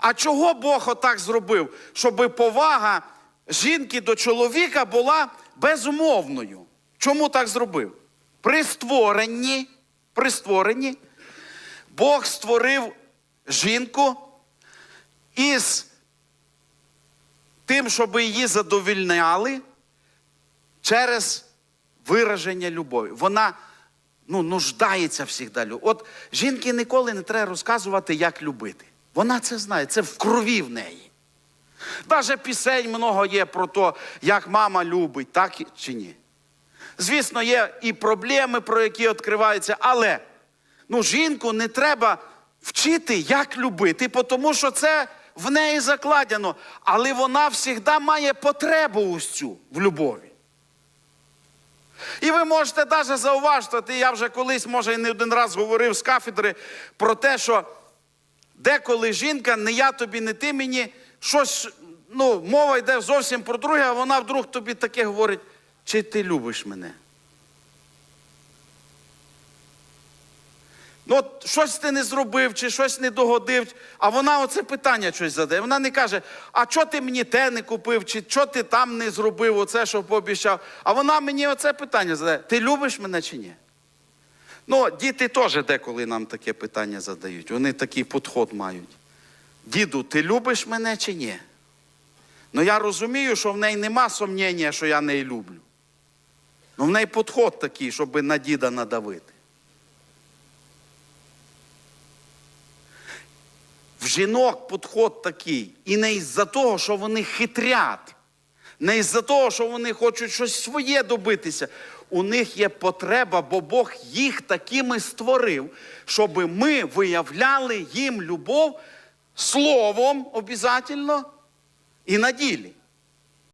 А чого Бог отак зробив? Щоб повага жінки до чоловіка була безумовною. Чому так зробив? При створенні, при створенні Бог створив жінку із тим, щоб її задовільняли через вираження любові. Вона ну, нуждається лю- От жінки ніколи не треба розказувати, як любити. Вона це знає, це в крові в неї. Даже пісень много є про те, як мама любить, так чи ні. Звісно, є і проблеми, про які відкриваються, але ну, жінку не треба вчити, як любити, тому що це в неї закладено. Але вона завжди має потребу ось цю в любові. І ви можете навіть зауважити, я вже колись, може, і не один раз говорив з кафедри про те, що деколи жінка, не я тобі, не ти мені, щось, ну, мова йде зовсім про друге, а вона вдруг тобі таке говорить, чи ти любиш мене? Ну, от щось ти не зробив, чи щось не догодив, а вона оце питання щось задає. Вона не каже, а чого ти мені те не купив, чи що ти там не зробив, оце, що пообіцяв. А вона мені оце питання задає: ти любиш мене чи ні? Ну, діти теж деколи нам таке питання задають. Вони такий підход мають. Діду, ти любиш мене чи ні? Ну я розумію, що в неї нема сумнення, що я неї люблю. Ну в неї підход такий, щоб на діда надавити. В жінок підход такий. І не із-за того, що вони хитрять, не із-за того, що вони хочуть щось своє добитися. У них є потреба, бо Бог їх такими створив, щоб ми виявляли їм любов словом обов'язково і на ділі.